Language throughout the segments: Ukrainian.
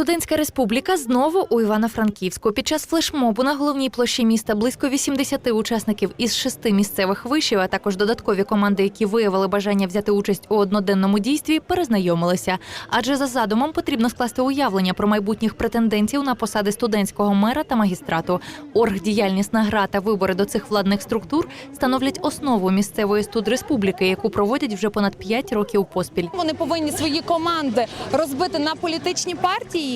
Студентська республіка знову у Івано-Франківську. Під час флешмобу на головній площі міста близько 80 учасників із шести місцевих вишів, а також додаткові команди, які виявили бажання взяти участь у одноденному дійстві, перезнайомилися. Адже за задумом потрібно скласти уявлення про майбутніх претендентів на посади студентського мера та магістрату. Оргдіяльнісна гра та вибори до цих владних структур становлять основу місцевої студреспубліки, яку проводять вже понад 5 років поспіль. Вони повинні свої команди розбити на політичні партії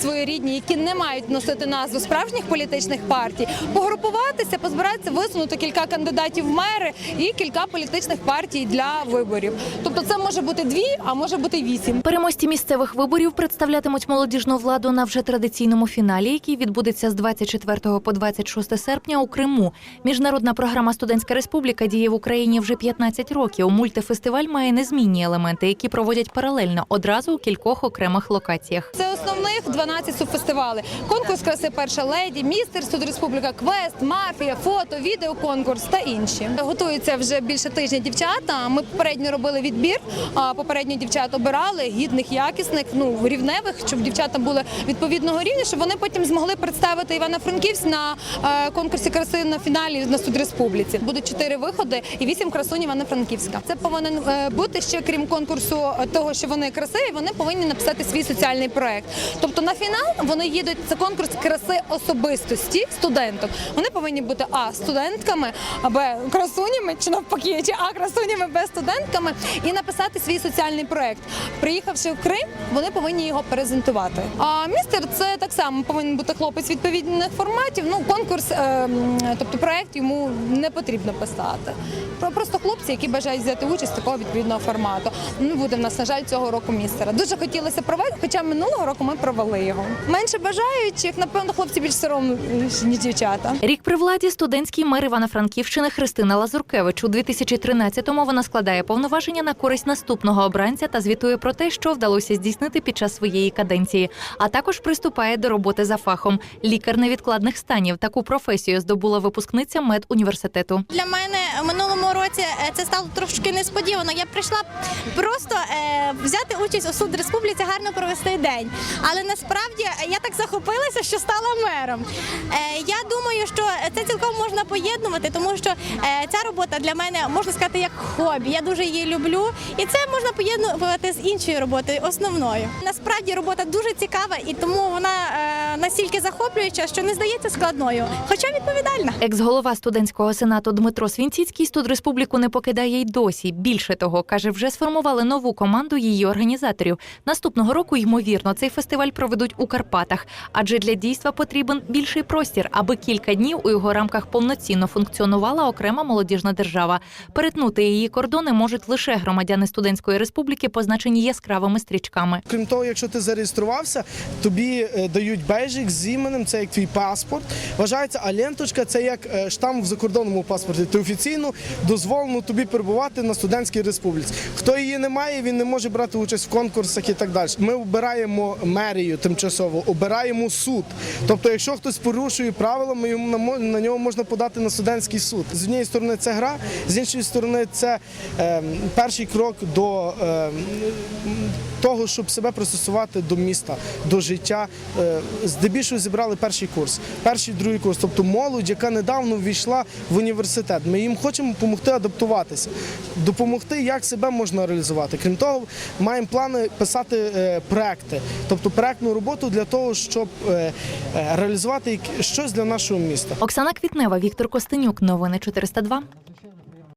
своєрідні, які не мають носити назву справжніх політичних партій, погрупуватися, позбиратися, висунути кілька кандидатів в мери і кілька політичних партій для виборів. Тобто, це може бути дві, а може бути вісім. Переможці місцевих виборів представлятимуть молодіжну владу на вже традиційному фіналі, який відбудеться з 24 по 26 серпня у Криму. Міжнародна програма Студентська республіка діє в Україні вже 15 років. Мультифестиваль має незмінні елементи, які проводять паралельно одразу у кількох окремих локаціях. Це основних 12 субфестивалей. Конкурс краси перша леді, містер Суд Республіка, квест, мафія, фото, відеоконкурс та інші. Готуються вже більше тижня дівчата. Ми попередньо робили відбір. а Попередньо дівчат обирали гідних, якісних, ну рівневих, щоб дівчата були відповідного рівня, щоб вони потім змогли представити Івано-Франківськ на е, конкурсі краси на фіналі на Суд Республіці. Будуть чотири виходи і вісім красунь Івано-Франківська. Це повинен е, бути ще крім конкурсу того, що вони красиві, вони повинні написати свій соціальний проект. Тобто на фінал вони їдуть. Це конкурс краси особистості студенток. Вони повинні бути а студентками, а б красунями чи навпаки, чи а красунями б студентками і написати свій соціальний проект. Приїхавши в Крим, вони повинні його презентувати. А містер це так само повинен бути хлопець відповідних форматів. Ну конкурс, е, тобто проект йому не потрібно писати. Про- Просто хлопці, які бажають взяти участь такого відповідного формату. Не буде в нас, на жаль, цього року містера. Дуже хотілося провести, хоча минулого року ми провели його. Менше бажаючих, напевно, хлопці більш соромні, ніж дівчата. Рік при владі студентський мер Івано-Франківщини Христина Лазуркевич. У 2013-му вона складає повноваження на користь наступного обранця та звітує про те, що вдалося здійснити під час своєї каденції. А також приступає до роботи за фахом. Лікар невідкладних станів. Таку професію здобула випускниця медуніверситету. Для мене в минулому році е, це стало трошки несподівано. Я прийшла просто е, взяти участь у суд республіці, гарно провести день. Але насправді я так захопилася, що стала мером. Е, я думаю, що це цілком можна поєднувати, тому що е, ця робота для мене можна сказати як хобі. Я дуже її люблю, і це можна поєднувати з іншою роботою, основною. Насправді робота дуже цікава і тому вона е, настільки захоплююча, що не здається складною, хоча відповідальна. Екс-голова студентського сенату Дмитро Свінціцький студреспубліку не покидає й досі. Більше того, каже, вже сформували нову команду її організаторів. Наступного року, ймовірно, цей фестиваль проведуть у Карпатах, адже для дійства потрібен більший простір, аби кілька днів у його рамках повноцінно функціонувала окрема молодіжна держава. Перетнути її кордони можуть лише громадяни студентської республіки, позначені яскравими стрічками. Крім того, якщо ти зареєструвався, тобі е, дають бейджик з іменем, це як твій паспорт. Вважається, а ленточка це як е, штамп в закордонному паспорті. Ти офіційно дозволено тобі перебувати на студентській республіці. Хто її не має, він не може брати участь в конкурсах і так далі. Ми обираємо мерію тимчасово, обираємо суд. Тобто, якщо хтось порушує правила, ми йому на нього можна подати на студентський суд. З однієї сторони це гра, з іншої сторони, це е, перший крок до е, того, щоб себе пристосувати до міста, до життя. Е, Здебільшого зібрали перший курс, перший другий курс, тобто молодь, яка недавно ввійшла в університет. Ми їм хочемо допомогти адаптуватися, допомогти, як себе можна реалізувати. Крім того, маємо плани писати е, проекти, тобто проектну роботу для того, щоб е, е, реалізувати щось для нашого міста. Оксана Квітнева, Віктор Костенюк. Новини 402.